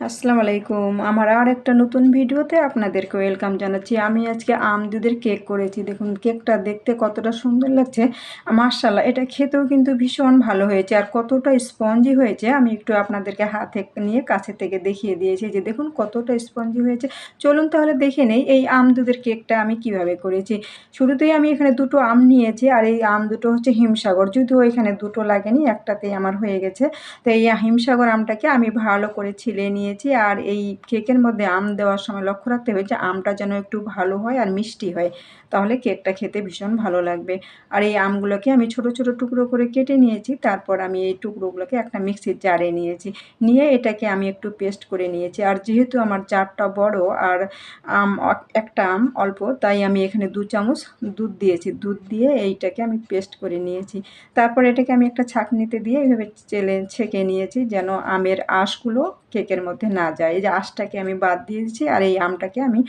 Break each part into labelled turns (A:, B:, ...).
A: আসসালামু আলাইকুম। আমার আর একটা নতুন ভিডিওতে আপনাদেরকে ওয়েলকাম জানাচ্ছি। আমি আজকে আম দুধের কেক করেছি। দেখুন, কেকটা দেখতে কতটা সুন্দর লাগছে। মার্শাল্লাহ এটা খেতেও কিন্তু ভীষণ ভালো হয়েছে আর কতটা স্পঞ্জি হয়েছে আমি একটু আপনাদেরকে হাতে নিয়ে কাছে থেকে দেখিয়ে দিয়েছি। যে দেখুন, কতটা স্পঞ্জি হয়েছে। চলুন তাহলে দেখে নেই এই আম দুধের কেকটা আমি কীভাবে করেছি। শুরুতেই আমি এখানে দুটো আম নিয়েছি আর এই আম দুটো হচ্ছে হিমসাগর। যদিও এখানে দুটো লাগেনি, একটাতেই আমার হয়ে গেছে। তো এই হিমসাগর আমটাকে আমি ভালো করে ছিলে নিয়ে নিয়েছি আর এই কেকের মধ্যে আম দেওয়ার সময় লক্ষ্য রাখতে হবে যে আমটা যেন একটু ভালো হয় আর মিষ্টি হয়। তাহলে কেকটা খেতে ভীষণ ভালো লাগবে। আর এই আমগুলোকে আমি ছোট ছোট টুকরো করে কেটে নিয়েছি। তারপর আমি এই টুকরোগুলোকে একটা মিক্সির জারে নিয়েছি। নিয়ে এটাকে আমি একটু পেস্ট করে নিয়েছি। আর যেহেতু আমার জারটা বড় আর আম একটা আম অল্প, তাই আমি এখানে দু চামচ দুধ দিয়েছি। দুধ দিয়ে এইটাকে আমি পেস্ট করে নিয়েছি। তারপর এটাকে আমি একটা ছাঁকনিতে দিয়ে এইভাবে চেলে ছেঁকে নিয়েছি যেন আমের আঁশগুলো কেকের মধ্যে না যায়। এই যে আঁশটাকে আমি বাদ দিয়েছি আর এই আমটাকে আমি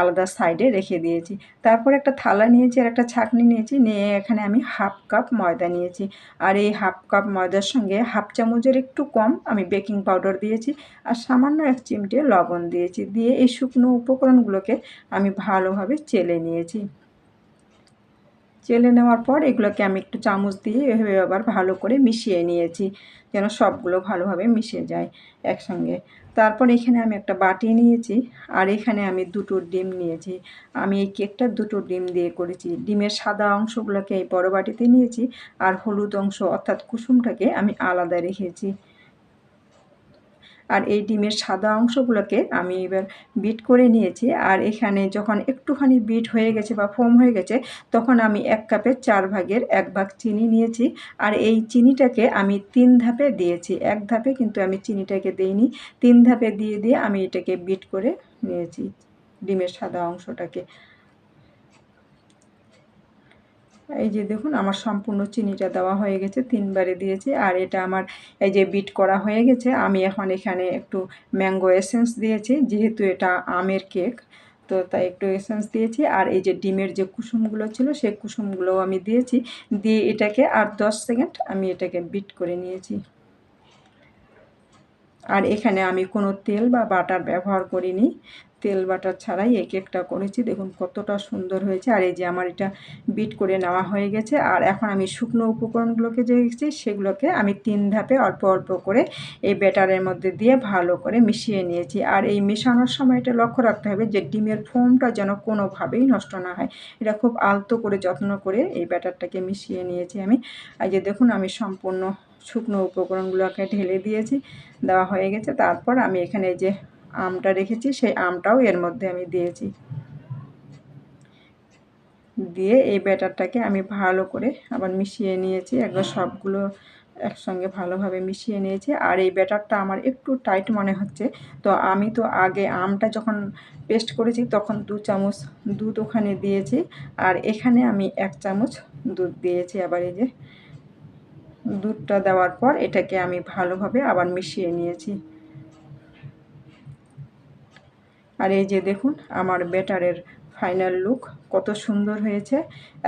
A: আলাদা সাইডে রেখে দিয়েছি। তারপর একটা থালা নিয়েছি আর একটা ছাঁকনি নিয়েছি। নিয়ে এখানে আমি হাফ কাপ ময়দা নিয়েছি। আর এই হাফ কাপ ময়দার সঙ্গে হাফ চামচের একটু কম আমি বেকিং পাউডার দিয়েছি। আর সামান্য এক চিমটে লবণ দিয়েছি। দিয়ে এই শুকনো উপকরণগুলোকে আমি ভালোভাবে চেলে নিয়েছি। চেলে নেওয়ার পর এগুলোকে আমি একটু চামচ দিয়ে এভাবে আবার ভালো করে মিশিয়ে নিয়েছি, যেন সবগুলো ভালোভাবে মিশে যায় একসঙ্গে। তারপর এখানে আমি একটা বাটি নিয়েছি আর এখানে আমি দুটো ডিম নিয়েছি। আমি এই কেকটা দুটো ডিম দিয়ে করেছি। ডিমের সাদা অংশগুলোকে এই বড় বাটিতে নিয়েছি আর হলুদ অংশ অর্থাৎ কুসুমটাকে আমি আলাদা রেখেছি। আর এই ডিমের সাদা অংশগুলোকে আমি এবার বিট করে নিয়েছি। আর এখানে যখন একটুখানি বিট হয়ে গেছে বা ফোম হয়ে গেছে, তখন আমি এক কাপের চার ভাগের এক ভাগ চিনি নিয়েছি। আর এই চিনিটাকে আমি তিন ধাপে দিয়েছি। এক ধাপে কিন্তু আমি চিনিটাকে দিইনি। তিন ধাপে দিয়ে দিয়ে আমি এটাকে বিট করে নিয়েছি, ডিমের সাদা অংশটাকে। এই যে দেখুন, আমার সম্পূর্ণ চিনিটা দেওয়া হয়ে গেছে, তিনবারে দিয়েছি। আর এটা আমার এই যে বিট করা হয়ে গেছে, আমি এখন এখানে একটু ম্যাঙ্গো এসেন্স দিয়েছি, যেহেতু এটা আমের কেক, তো তাই একটু এসেন্স দিয়েছি। আর এই যে ডিমের যে কুসুমগুলো ছিল, সেই কুসুমগুলোও আমি দিয়েছি। দিয়ে এটাকে আর দশ সেকেন্ড আমি এটাকে বিট করে নিয়েছি। আর এখানে আমি কোনো তেল বা বাটার ব্যবহার করিনি। তেল বাটার ছাড়াই এই কেকটা করেছি। দেখুন কতটা সুন্দর হয়েছে। আর এই যে আমার এটা বিট করে নেওয়া হয়ে গেছে। আর এখন আমি শুকনো উপকরণগুলোকে যে রেখেছি সেগুলোকে আমি তিন ধাপে অল্প অল্প করে এই ব্যাটারের মধ্যে দিয়ে ভালো করে মিশিয়ে নিয়েছি। আর এই মেশানোর সময় এটা লক্ষ্য রাখতে হবে যে ডিমের ফোমটা যেন কোনোভাবেই নষ্ট না হয়। এটা খুব আলতো করে, যত্ন করে এই ব্যাটারটাকে মিশিয়ে নিয়েছি আমি। আর যে দেখুন আমি সম্পূর্ণ শুকনো উপকরণগুলোকে ঢেলে দিয়েছি, দেওয়া হয়ে গেছে। তারপর আমি এখানে যে আমটা রেখেছি, সেই আমটাও এর মধ্যে আমি দিয়েছি। দিয়ে এই ব্যাটারটাকে আমি ভালো করে আবার মিশিয়ে নিয়েছি, একবার সবগুলো একসঙ্গে ভালোভাবে মিশিয়ে নিয়েছি। আর এই ব্যাটারটা আমার একটু টাইট মনে হচ্ছে, তো আমি তো আগে আমটা যখন পেস্ট করেছি তখন দু চামচ দুধ ওখানে দিয়েছি, আর এখানে আমি এক চামচ দুধ দিয়েছি। আবার এই যে দুধটা দেওয়ার পর এটাকে আমি ভালোভাবে আবার মিশিয়ে নিয়েছি। আর এই যে দেখুন, আমার ব্যাটারের ফাইনাল লুক, কত সুন্দর হয়েছে।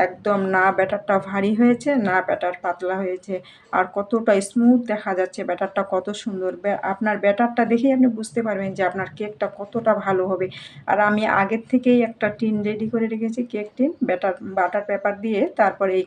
A: একদম না ব্যাটারটা ভারী হয়েছে, না ব্যাটার পাতলা হয়েছে। আর কতটা স্মুথ দেখা যাচ্ছে ব্যাটারটা, কত সুন্দর। আপনার ব্যাটারটা দেখেই আপনি বুঝতে পারবেন যে আপনার কেকটা কতটা ভালো হবে। আর আমি আগের থেকেই একটা টিন রেডি করে রেখেছি cake tin batter butter paper দিয়ে তারপরে এই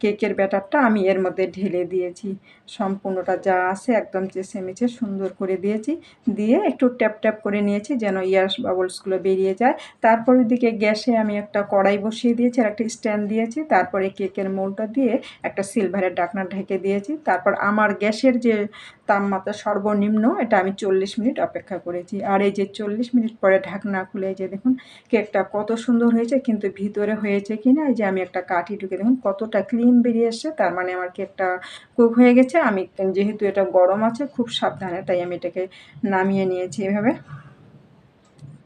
A: কেকের ব্যাটারটা আমি এর মধ্যে ঢেলে দিয়েছি। সম্পূর্ণটা যা আছে একদম চেঁচে সুন্দর করে দিয়েছি। দিয়ে একটু ট্যাপ ট্যাপ করে নিয়েছি যেন ইয়ার্স বাবলসগুলো বেরিয়ে যায়। তারপর দিকে গ্যাসে আমি একটা কড়াই বসিয়ে দিয়েছি আর একটা স্ট্যান্ড দিয়েছি। তারপরে কেকের মোলটা দিয়ে একটা সিলভারের ডাকনা ঢেকে দিয়েছি। তারপর আমার গ্যাসের যে তাপমাত্রা সর্বনিম্ন, এটা আমি চল্লিশ মিনিট অপেক্ষা করেছি। আর এই যে চল্লিশ মিনিট পরে ঢাকনা খুলে যে দেখুন, কেকটা কত সুন্দর হয়েছে, কিন্তু ভিতরে হয়েছে কি না এই যে আমি একটা কাঠি ঢুকে দেখুন, কতটা ক্লিন বেরিয়ে এসছে, তার মানে আমার কেকটা কুক হয়ে গেছে। আমি যেহেতু এটা গরম আছে, খুব সাবধানে, তাই আমি এটাকে নামিয়ে নিয়েছি এভাবে।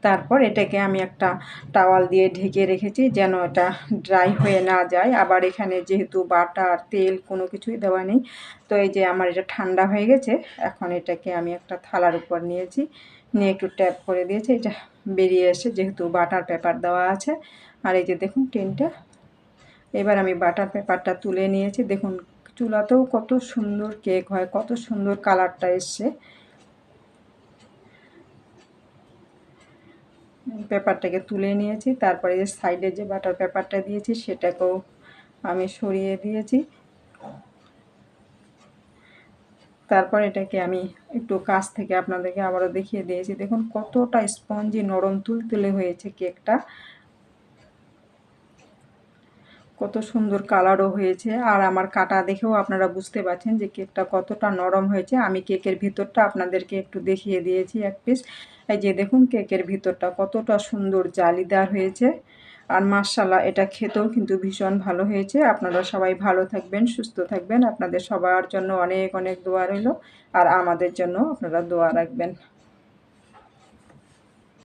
A: তারপর এটাকে আমি একটা টাওয়াল দিয়ে ঢেকে রেখেছি যেন এটা ড্রাই হয়ে না যায়। আবার এখানে যেহেতু বাটার, তেল কোনো কিছুই দেওয়া নেই, তো এই যে আমার এটা ঠান্ডা হয়ে গেছে, এখন এটাকে আমি একটা থালার উপর নিয়েছি, নিয়ে একটু ট্যাপ করে দিয়েছি, এটা বেরিয়ে এসে যেহেতু বাটার পেপার দেওয়া আছে, আর এই যে দেখুন টিনটা, এবার আমি বাটার পেপারটা তুলে নিয়েছি, দেখুন চুলাতেও কত সুন্দর কেক হয়, কত সুন্দর কালারটা এসছে। পেপারটাকে তুলে নিয়েছি, তারপরে যে সাইডে যে বাটার পেপারটা দিয়েছি সেটাকেও আমি সরিয়ে দিয়েছি। তারপর এটাকে আমি একটু কাছ থেকে আপনাদেরকে আবারও দেখিয়ে দিয়েছি। দেখুন কতটা স্পঞ্জি নরম তুলতুলে হয়েছে কেকটা। কত সুন্দর কালারও হয়েছে। আর আমার কাটা দেখেও আপনারা বুঝতে পারছেন যে কেকটা কতটা নরম হয়েছে। আমি কেকের ভিতরটা আপনাদেরকে একটু দেখিয়ে দিয়েছি এক পিস এই যে দেখুন কেকের ভিতরটা কতটা সুন্দর জালিদার হয়েছে। আর মার্শাল্লাহ এটা খেতেও কিন্তু ভীষণ ভালো হয়েছে। আপনারা সবাই ভালো থাকবেন, সুস্থ থাকবেন। আপনাদের সবার জন্য অনেক অনেক দোয়া রইল। আর আমাদের জন্য আপনারা দোয়া রাখবেন।